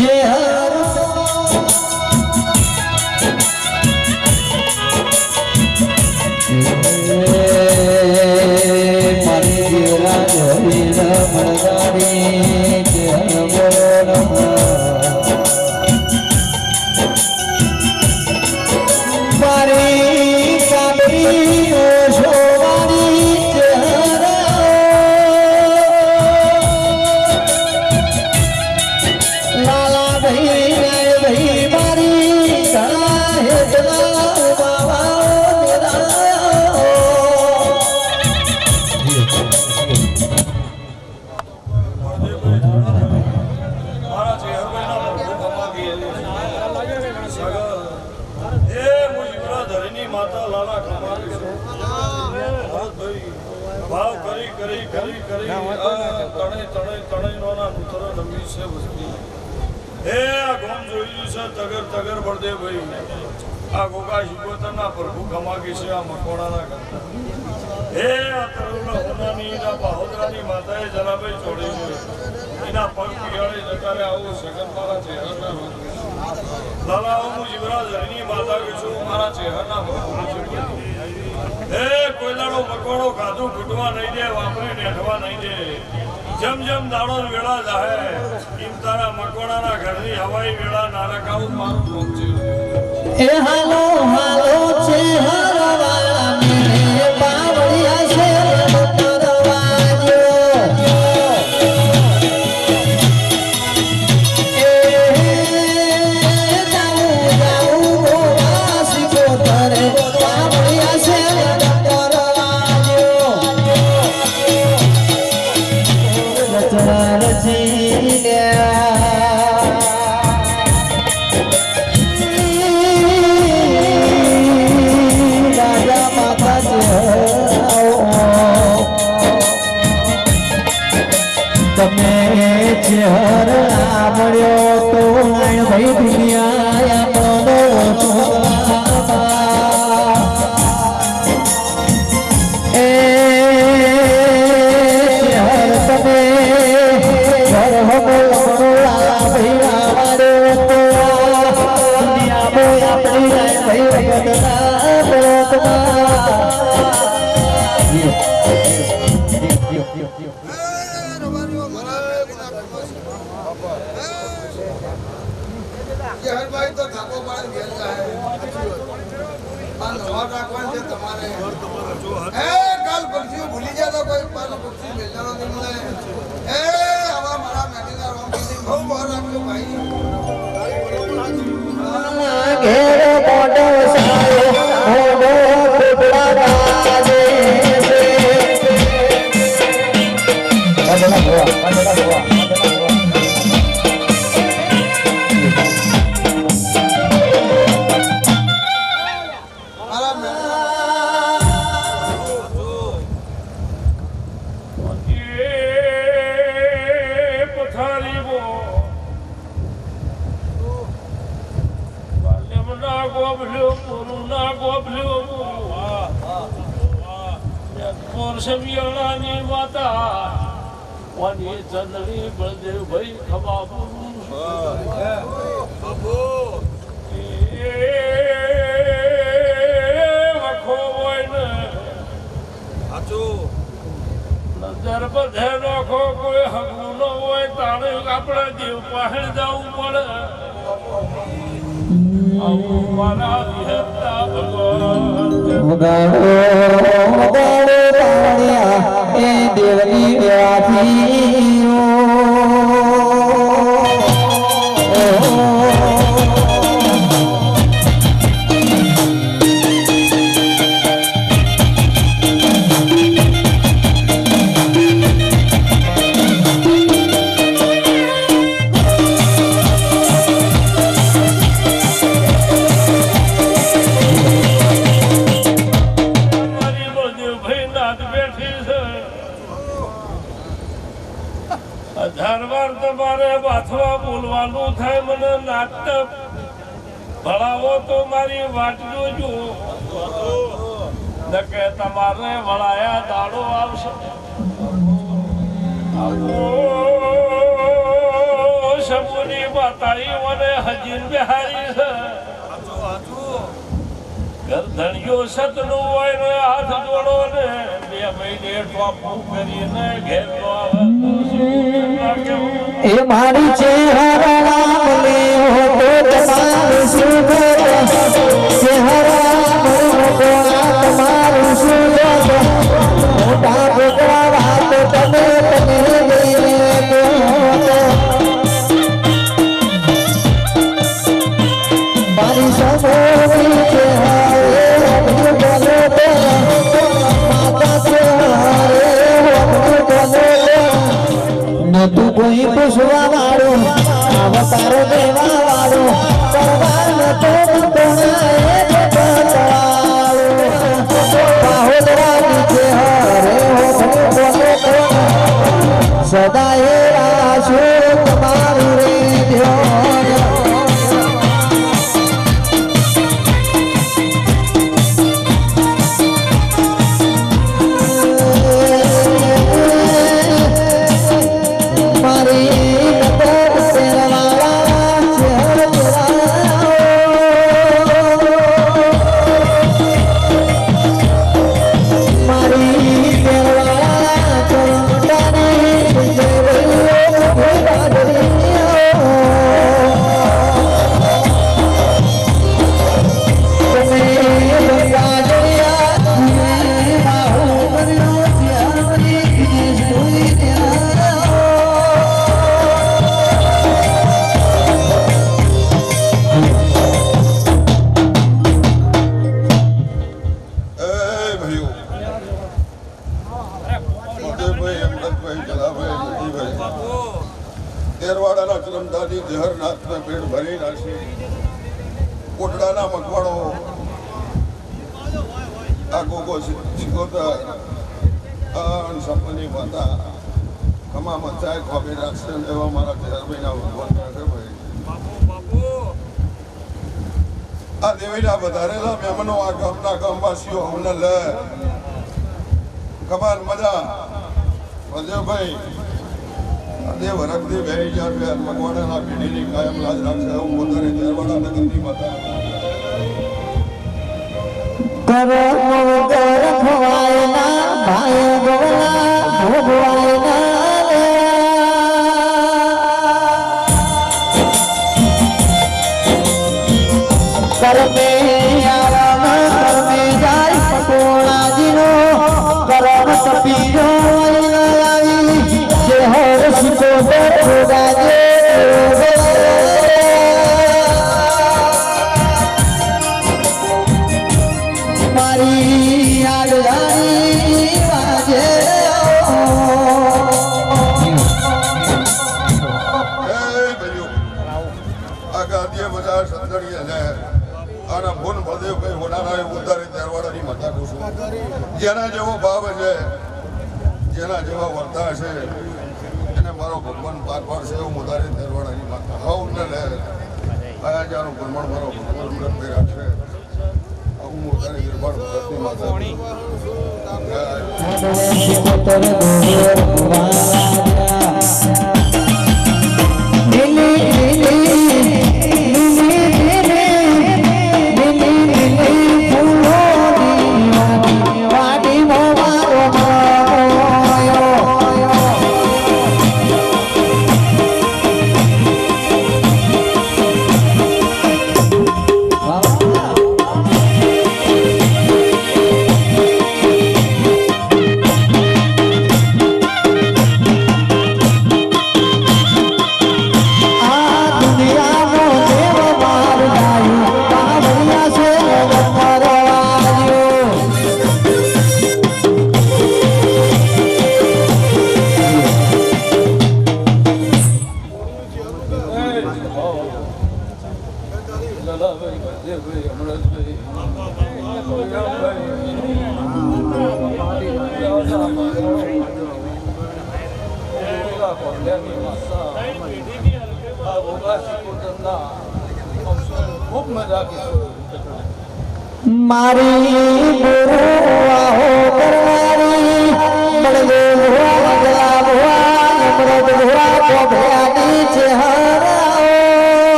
મારી તગર બળદેવભાઈ આ ગોગા શિકોતરના પ્રભુ કમાગી છે, આ મકોડાના કરતા હે આ તરુણ હોનાની એના બહોદરાની માતાએ જનાભાઈ છોડી છે. એના પગ પિયાળી જતારે આવું સગન મારા ચહેરાના લાલા, હું યુવરાજ હરિની માતા કે છું, મારા ચહેરાના હે, કોયલાનો મકોડો ગાધું ઘૂંટવા નહીં દે વાપરી નેઠવા નહીં દે. જેમ જેમ દાડો વેળા જાહે, એમ તારા મકોડાના ઘરની હવાઈ વેળા નારકાઉ મારું છે. એ હાલો હાલો, છે હરવાળા આવડ્યો ભાઈ દુનિયા આપણો એ ચહેર તમે, ઘર હમો લમણોલા ભાઈ આવડ્યો તો દુનિયા બોય આપણી નાય ભાઈ વગરના બોતમાં હરભાઈ છે તમારે. એ કાલ પક્ષીઓ ભૂલી ગયા તો કોઈ પક્ષી મેળવાનો નહીં એ આવા મારા બહુ બહાર રાખજો ભાઈ. વાની ચંદડી બળદેવ ભાઈ ખબા ને નજર બધે નોખો, કોઈ હગું ન હોય તાણે આપણે જીવ પાસે જવું પડે. આવું મારા વિહરતા ભગવાન. એ દેવની Yeah. નાટક ભણાવો તો મારી વાટ જોજો. કે તમારે વળાયા દાડો આવશે. આવો શંભુની માતા ઈ મને હજીન બિહારી છે. ગરધણિયો સતનું હોય હાથ જોડો ને બે મહિને ટોપું કરીને ઘેર આવે? એ મારી ચહેરા રામ લે હો તો કોઈ પૂછવા રાખશે એવા મારા ભગવાન રાખે ભાઈ. આ દેવીના વધારેલા મહેમાનો આ ગામના ગામવાસીઓ અમને લે. કમાલ મજા. વજયભાઈ દેવ હરકથી બે હજાર બે મગવાડાના પેઢીની કાયમ લાજ રાખશે. હું પોતાને તેરવાડા નગરની માતા. હોનારાએ ઉદ્ધારી તેરવાડાની માતા કહું છું જેના જેવો ભાવ છે, જેના જેવા વર્તા છે, એને મારો ભગવાન પાર પાડશે એવું ઉધારી તેરવાડાની માતા હવ ને લે. આયા જાનું પ્રમાણ મારો ભગવાન અમૃતભાઈ રાખશે હું દરબાર ભગતની માતા ભજેભાઈ, અમરતભાઈ, ખૂબ મજા મારી ગુરુ આહો કરવારી બળદે ભુવા અમૃત ભુવા કોભ્યાની ચહેરા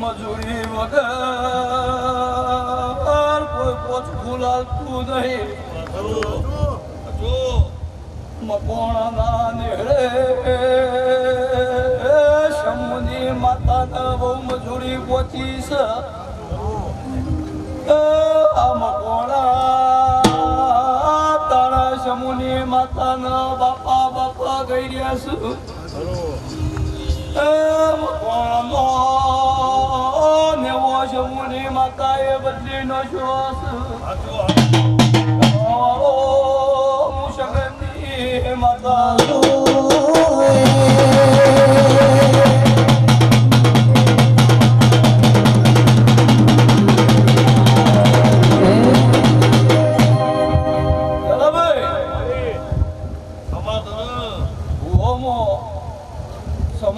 મજૂરી વગર કોઈ પોચકું લાગતું નહીં મકોણાના નેડે શમુની માતાના બહુ મજૂરી પોચી છે આ માતાના બાપા બાપા કહી રહ્યા છું. શમુની માતા એ બદલી નો શ્વાસ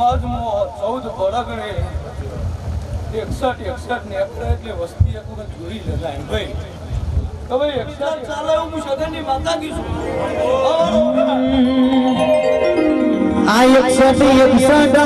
સમાજમાં ચૌદ બળગણે એકસઠ એકસઠ ને એકડે એટલે વસ્તી એક વખત જોઈ લેતા એમ ભાઈ. તો ભાઈ એકસઠ ચાલે હું સગનની માતા કીશું આ એકસઠ એકસઠ